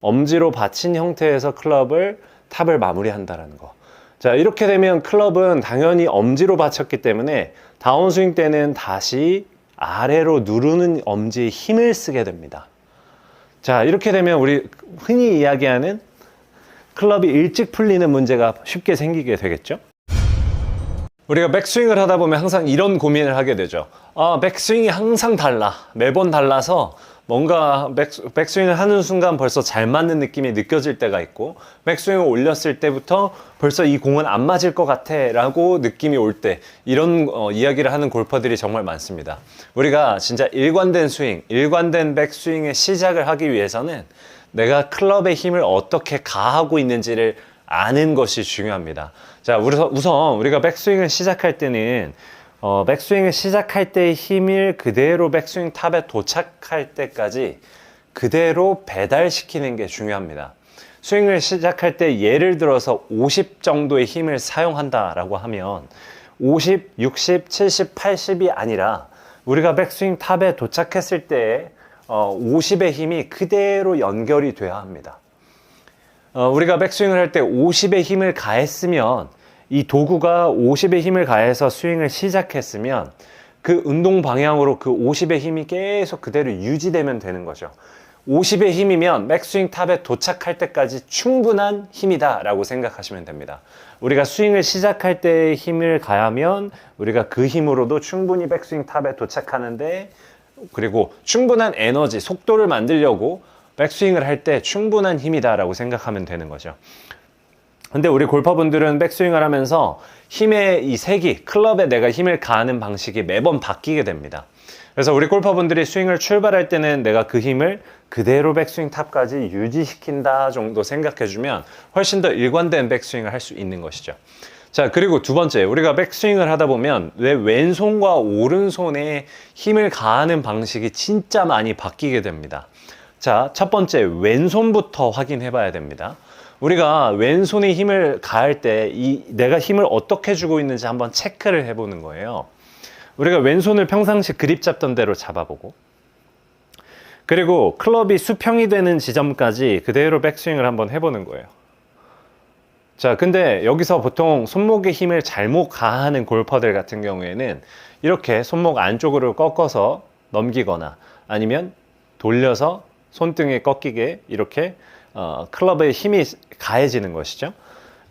엄지로 받친 형태에서 클럽을 탑을 마무리한다라는 거. 자, 이렇게 되면 클럽은 당연히 엄지로 받쳤기 때문에 다운스윙 때는 다시 아래로 누르는 엄지에 힘을 쓰게 됩니다. 자, 이렇게 되면 우리 흔히 이야기하는 클럽이 일찍 풀리는 문제가 쉽게 생기게 되겠죠? 우리가 백스윙을 하다 보면 항상 이런 고민을 하게 되죠. 아, 백스윙이 항상 달라. 매번 달라서 뭔가 백, 백스윙을 하는 순간 벌써 잘 맞는 느낌이 느껴질 때가 있고, 백스윙을 올렸을 때부터 벌써 이 공은 안 맞을 것 같아 라고 느낌이 올 때, 이런 어, 이야기를 하는 골퍼들이 정말 많습니다. 우리가 진짜 일관된 스윙, 일관된 백스윙의 시작을 하기 위해서는 내가 클럽의 힘을 어떻게 가하고 있는지를 아는 것이 중요합니다. 자, 우선, 우선 우리가 백스윙을 시작할 때는 어, 백스윙을 시작할 때의 힘을 그대로 백스윙 탑에 도착할 때까지 그대로 배달시키는 게 중요합니다. 스윙을 시작할 때 예를 들어서 50 정도의 힘을 사용한다라고 하면 50, 60, 70, 80이 아니라 우리가 백스윙 탑에 도착했을 때 어, 50의 힘이 그대로 연결이 돼야 합니다. 어, 우리가 백스윙을 할 때 50의 힘을 가했으면 이 도구가 50의 힘을 가해서 스윙을 시작했으면 그 운동 방향으로 그 50의 힘이 계속 그대로 유지되면 되는 거죠. 50의 힘이면 백스윙 탑에 도착할 때까지 충분한 힘이다 라고 생각하시면 됩니다. 우리가 스윙을 시작할 때의 힘을 가하면 우리가 그 힘으로도 충분히 백스윙 탑에 도착하는데 그리고 충분한 에너지, 속도를 만들려고 백스윙을 할 때 충분한 힘이다 라고 생각하면 되는 거죠. 근데 우리 골퍼분들은 백스윙을 하면서 힘의 이 색이, 클럽에 내가 힘을 가하는 방식이 매번 바뀌게 됩니다. 그래서 우리 골퍼분들이 스윙을 출발할 때는 내가 그 힘을 그대로 백스윙 탑까지 유지시킨다 정도 생각해주면 훨씬 더 일관된 백스윙을 할 수 있는 것이죠. 자, 그리고 두 번째, 우리가 백스윙을 하다 보면 왜 왼손과 오른손에 힘을 가하는 방식이 진짜 많이 바뀌게 됩니다. 자, 첫 번째, 왼손부터 확인해 봐야 됩니다. 우리가 왼손에 힘을 가할 때 이 내가 힘을 어떻게 주고 있는지 한번 체크를 해보는 거예요. 우리가 왼손을 평상시 그립 잡던 대로 잡아보고 그리고 클럽이 수평이 되는 지점까지 그대로 백스윙을 한번 해보는 거예요. 자, 근데 여기서 보통 손목의 힘을 잘못 가하는 골퍼들 같은 경우에는 이렇게 손목 안쪽으로 꺾어서 넘기거나 아니면 돌려서 손등에 꺾이게 이렇게 어, 클럽의 힘이 가해지는 것이죠.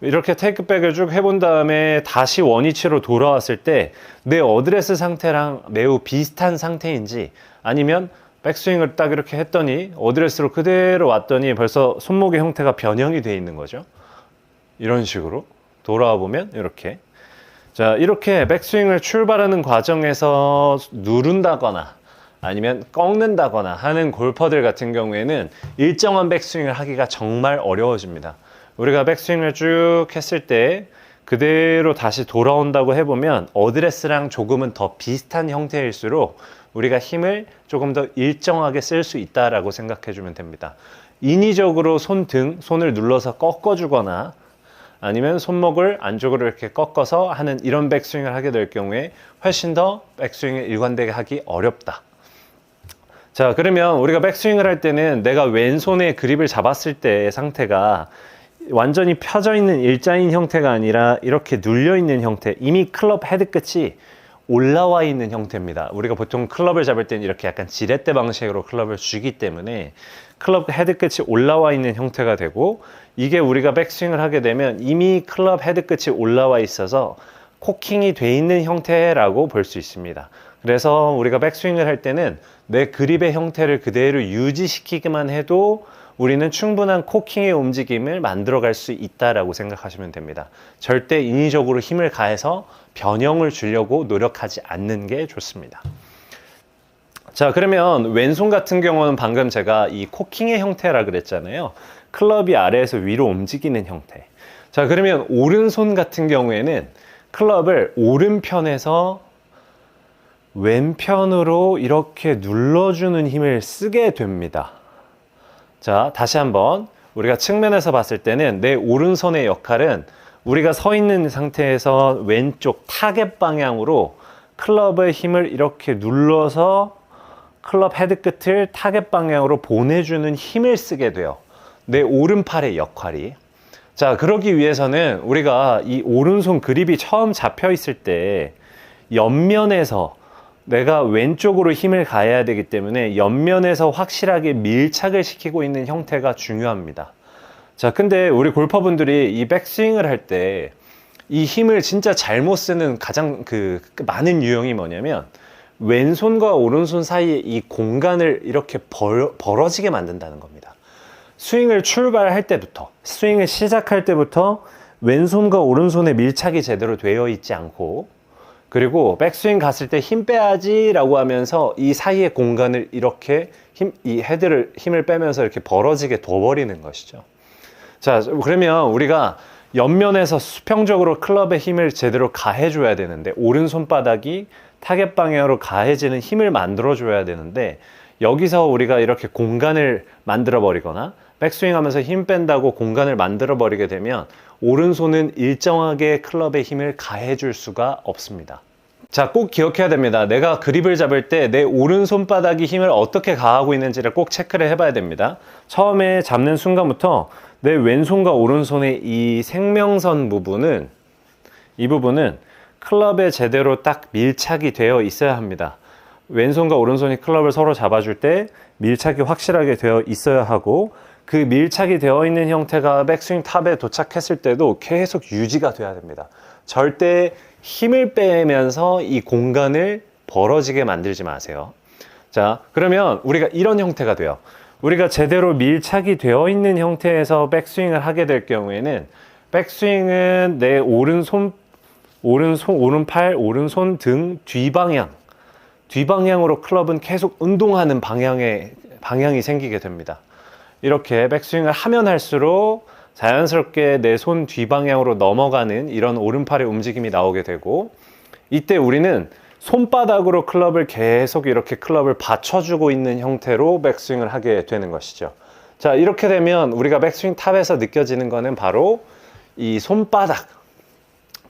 이렇게 테이크백을 쭉 해본 다음에 다시 원위치로 돌아왔을 때 내 어드레스 상태랑 매우 비슷한 상태인지 아니면 백스윙을 딱 이렇게 했더니 어드레스로 그대로 왔더니 벌써 손목의 형태가 변형이 되어 있는 거죠. 이런 식으로 돌아와 보면 이렇게 자 이렇게 백스윙을 출발하는 과정에서 누른다거나 아니면 꺾는다거나 하는 골퍼들 같은 경우에는 일정한 백스윙을 하기가 정말 어려워집니다. 우리가 백스윙을 쭉 했을 때 그대로 다시 돌아온다고 해보면 어드레스랑 조금은 더 비슷한 형태일수록 우리가 힘을 조금 더 일정하게 쓸 수 있다라고 생각해 주면 됩니다. 인위적으로 손등, 손을 눌러서 꺾어주거나 아니면 손목을 안쪽으로 이렇게 꺾어서 하는 이런 백스윙을 하게 될 경우에 훨씬 더 백스윙을 일관되게 하기 어렵다. 자, 그러면 우리가 백스윙을 할 때는 내가 왼손에 그립을 잡았을 때의 상태가 완전히 펴져 있는 일자인 형태가 아니라 이렇게 눌려 있는 형태, 이미 클럽 헤드 끝이 올라와 있는 형태입니다. 우리가 보통 클럽을 잡을 때는 이렇게 약간 지렛대 방식으로 클럽을 쥐기 때문에 클럽 헤드 끝이 올라와 있는 형태가 되고 이게 우리가 백스윙을 하게 되면 이미 클럽 헤드 끝이 올라와 있어서 코킹이 돼 있는 형태라고 볼 수 있습니다. 그래서 우리가 백스윙을 할 때는 내 그립의 형태를 그대로 유지시키기만 해도 우리는 충분한 코킹의 움직임을 만들어갈 수 있다라고 생각하시면 됩니다. 절대 인위적으로 힘을 가해서 변형을 주려고 노력하지 않는 게 좋습니다. 자, 그러면 왼손 같은 경우는 방금 제가 이 코킹의 형태라 그랬잖아요. 클럽이 아래에서 위로 움직이는 형태. 자, 그러면 오른손 같은 경우에는 클럽을 오른편에서 왼편으로 이렇게 눌러주는 힘을 쓰게 됩니다. 자, 다시 한번 우리가 측면에서 봤을 때는 내 오른손의 역할은 우리가 서 있는 상태에서 왼쪽 타겟 방향으로 클럽의 힘을 이렇게 눌러서 클럽 헤드 끝을 타겟 방향으로 보내주는 힘을 쓰게 돼요. 내 오른팔의 역할이. 자, 그러기 위해서는 우리가 이 오른손 그립이 처음 잡혀 있을 때 옆면에서 내가 왼쪽으로 힘을 가해야 되기 때문에 옆면에서 확실하게 밀착을 시키고 있는 형태가 중요합니다. 자, 근데 우리 골퍼분들이 이 백스윙을 할 때 이 힘을 진짜 잘못 쓰는 가장 그 많은 유형이 뭐냐면 왼손과 오른손 사이에 이 공간을 이렇게 벌, 벌어지게 만든다는 겁니다. 스윙을 출발할 때부터, 스윙을 시작할 때부터 왼손과 오른손의 밀착이 제대로 되어 있지 않고, 그리고 백스윙 갔을 때 힘 빼야지 라고 하면서 이 사이의 공간을 이렇게 힘, 이 헤드를 힘을 빼면서 이렇게 벌어지게 둬버리는 것이죠. 자, 그러면 우리가 옆면에서 수평적으로 클럽의 힘을 제대로 가해줘야 되는데, 오른손바닥이 타겟 방향으로 가해지는 힘을 만들어줘야 되는데, 여기서 우리가 이렇게 공간을 만들어 버리거나, 백스윙 하면서 힘 뺀다고 공간을 만들어 버리게 되면, 오른손은 일정하게 클럽의 힘을 가해 줄 수가 없습니다. 자, 꼭 기억해야 됩니다. 내가 그립을 잡을 때 내 오른손바닥이 힘을 어떻게 가하고 있는지를 꼭 체크를 해봐야 됩니다. 처음에 잡는 순간부터 내 왼손과 오른손의 이 생명선 부분은 이 부분은 클럽에 제대로 딱 밀착이 되어 있어야 합니다. 왼손과 오른손이 클럽을 서로 잡아줄 때 밀착이 확실하게 되어 있어야 하고 그 밀착이 되어 있는 형태가 백스윙 탑에 도착했을 때도 계속 유지가 돼야 됩니다. 절대 힘을 빼면서 이 공간을 벌어지게 만들지 마세요. 자, 그러면 우리가 이런 형태가 돼요. 우리가 제대로 밀착이 되어 있는 형태에서 백스윙을 하게 될 경우에는 백스윙은 내 오른손, 오른손, 오른팔, 오른손 등 뒤방향, 뒤방향으로 클럽은 계속 운동하는 방향의, 방향이 생기게 됩니다. 이렇게 백스윙을 하면 할수록 자연스럽게 내 손 뒤방향으로 넘어가는 이런 오른팔의 움직임이 나오게 되고 이때 우리는 손바닥으로 클럽을 계속 이렇게 클럽을 받쳐주고 있는 형태로 백스윙을 하게 되는 것이죠. 자, 이렇게 되면 우리가 백스윙 탑에서 느껴지는 거는 바로 이 손바닥,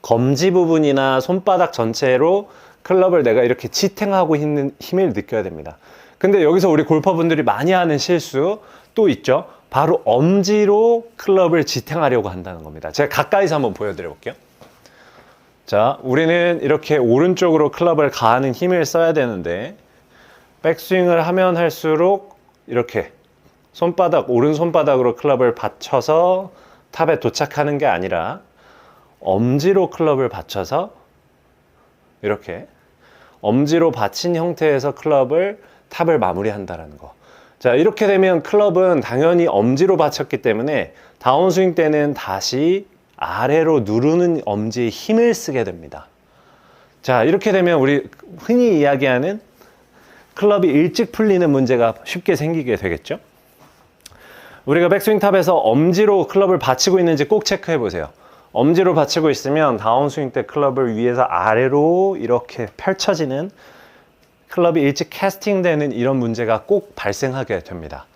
검지 부분이나 손바닥 전체로 클럽을 내가 이렇게 지탱하고 있는 힘을 느껴야 됩니다. 근데 여기서 우리 골퍼분들이 많이 하는 실수 또 있죠. 바로 엄지로 클럽을 지탱하려고 한다는 겁니다. 제가 가까이서 한번 보여드려 볼게요. 자, 우리는 이렇게 오른쪽으로 클럽을 가하는 힘을 써야 되는데 백스윙을 하면 할수록 이렇게 손바닥, 오른 손바닥으로 클럽을 받쳐서 탑에 도착하는 게 아니라 엄지로 클럽을 받쳐서 이렇게 엄지로 받친 형태에서 클럽을 탑을 마무리한다라는 거. 자, 이렇게 되면 클럽은 당연히 엄지로 받쳤기 때문에 다운스윙 때는 다시 아래로 누르는 엄지에 힘을 쓰게 됩니다. 자, 이렇게 되면 우리 흔히 이야기하는 클럽이 일찍 풀리는 문제가 쉽게 생기게 되겠죠? 우리가 백스윙 탑에서 엄지로 클럽을 받치고 있는지 꼭 체크해 보세요. 엄지로 받치고 있으면 다운스윙 때 클럽을 위에서 아래로 이렇게 펼쳐지는 클럽이 일찍 캐스팅되는 이런 문제가 꼭 발생하게 됩니다.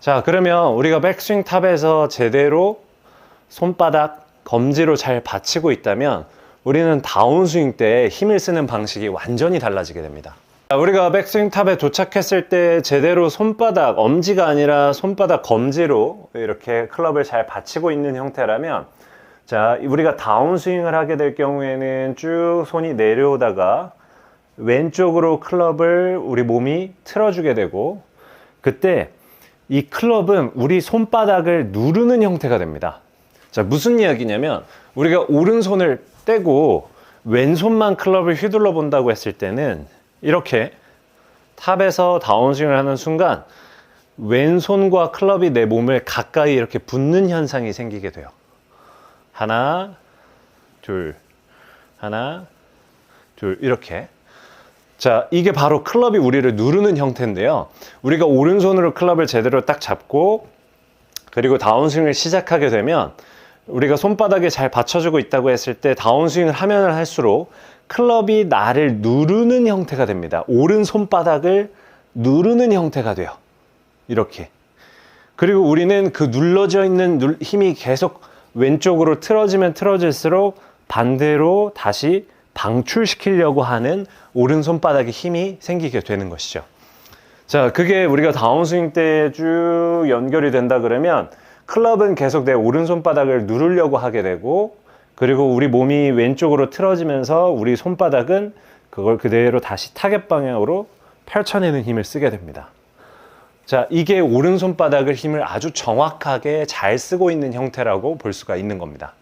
자, 그러면 우리가 백스윙 탑에서 제대로 손바닥, 검지로 잘 받치고 있다면 우리는 다운스윙 때 힘을 쓰는 방식이 완전히 달라지게 됩니다. 우리가 백스윙 탑에 도착했을 때 제대로 손바닥, 엄지가 아니라 손바닥 검지로 이렇게 클럽을 잘 받치고 있는 형태라면 자, 우리가 다운스윙을 하게 될 경우에는 쭉 손이 내려오다가 왼쪽으로 클럽을 우리 몸이 틀어주게 되고 그때 이 클럽은 우리 손바닥을 누르는 형태가 됩니다. 자, 무슨 이야기냐면 우리가 오른손을 떼고 왼손만 클럽을 휘둘러 본다고 했을 때는 이렇게 탑에서 다운스윙을 하는 순간 왼손과 클럽이 내 몸을 가까이 이렇게 붙는 현상이 생기게 돼요. 하나, 둘, 하나, 둘, 이렇게. 자, 이게 바로 클럽이 우리를 누르는 형태인데요. 우리가 오른손으로 클럽을 제대로 딱 잡고 그리고 다운스윙을 시작하게 되면 우리가 손바닥에 잘 받쳐주고 있다고 했을 때 다운스윙을 하면 할수록 클럽이 나를 누르는 형태가 됩니다. 오른 손바닥을 누르는 형태가 돼요. 이렇게. 그리고 우리는 그 눌러져 있는 힘이 계속 왼쪽으로 틀어지면 틀어질수록 반대로 다시 방출시키려고 하는 오른 손바닥에 힘이 생기게 되는 것이죠. 자, 그게 우리가 다운스윙 때 쭉 연결이 된다 그러면 클럽은 계속 내 오른손바닥을 누르려고 하게 되고 그리고 우리 몸이 왼쪽으로 틀어지면서 우리 손바닥은 그걸 그대로 다시 타겟 방향으로 펼쳐내는 힘을 쓰게 됩니다. 자, 이게 오른손바닥을 힘을 아주 정확하게 잘 쓰고 있는 형태라고 볼 수가 있는 겁니다.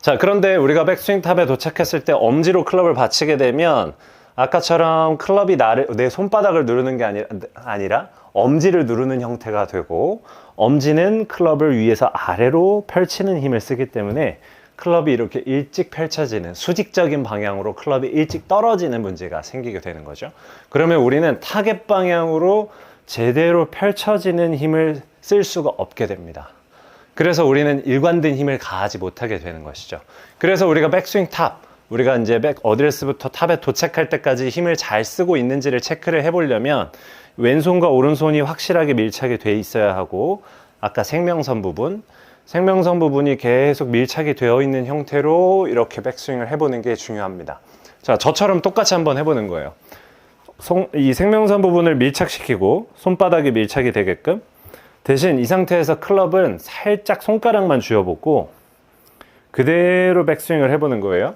자, 그런데 우리가 백스윙 탑에 도착했을 때 엄지로 클럽을 받치게 되면 아까처럼 클럽이 나를, 내 손바닥을 누르는 게 아니, 아니라 엄지를 누르는 형태가 되고 엄지는 클럽을 위에서 아래로 펼치는 힘을 쓰기 때문에 클럽이 이렇게 일찍 펼쳐지는 수직적인 방향으로 클럽이 일찍 떨어지는 문제가 생기게 되는 거죠. 그러면 우리는 타겟 방향으로 제대로 펼쳐지는 힘을 쓸 수가 없게 됩니다. 그래서 우리는 일관된 힘을 가하지 못하게 되는 것이죠. 그래서 우리가 백스윙 탑, 우리가 이제 백 어드레스부터 탑에 도착할 때까지 힘을 잘 쓰고 있는지를 체크를 해보려면 왼손과 오른손이 확실하게 밀착이 돼 있어야 하고 아까 생명선 부분, 생명선 부분이 계속 밀착이 되어 있는 형태로 이렇게 백스윙을 해보는 게 중요합니다. 자, 저처럼 똑같이 한번 해보는 거예요. 송- 이 생명선 부분을 밀착시키고 손바닥이 밀착이 되게끔 대신 이 상태에서 클럽은 살짝 손가락만 쥐어보고 그대로 백스윙을 해보는 거예요.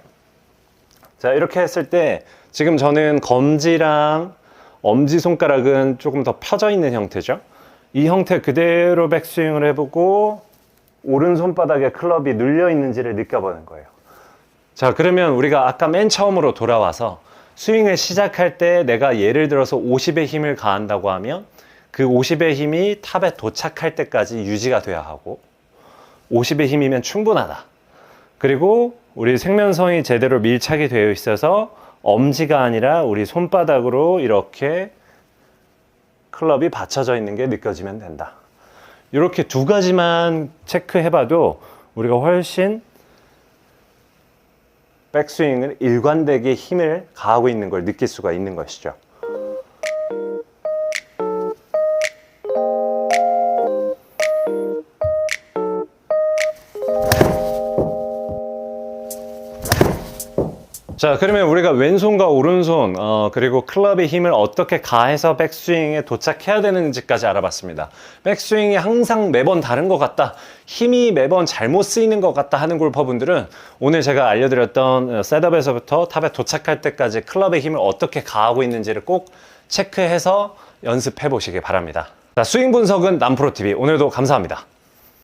자, 이렇게 했을 때 지금 저는 검지랑 엄지 손가락은 조금 더 펴져 있는 형태죠. 이 형태 그대로 백스윙을 해보고 오른손바닥에 클럽이 눌려 있는지를 느껴보는 거예요. 자, 그러면 우리가 아까 맨 처음으로 돌아와서 스윙을 시작할 때 내가 예를 들어서 50의 힘을 가한다고 하면 그 50의 힘이 탑에 도착할 때까지 유지가 돼야 하고 50의 힘이면 충분하다. 그리고 우리 생명성이 제대로 밀착이 되어 있어서 엄지가 아니라 우리 손바닥으로 이렇게 클럽이 받쳐져 있는 게 느껴지면 된다. 이렇게 두 가지만 체크해봐도 우리가 훨씬 백스윙을 일관되게 힘을 가하고 있는 걸 느낄 수가 있는 것이죠. 자, 그러면 우리가 왼손과 오른손, 어, 그리고 클럽의 힘을 어떻게 가해서 백스윙에 도착해야 되는지까지 알아봤습니다. 백스윙이 항상 매번 다른 것 같다. 힘이 매번 잘못 쓰이는 것 같다 하는 골퍼분들은 오늘 제가 알려드렸던 어, 셋업에서부터 탑에 도착할 때까지 클럽의 힘을 어떻게 가하고 있는지를 꼭 체크해서 연습해 보시기 바랍니다. 자, 스윙 분석은 남프로TV. 오늘도 감사합니다.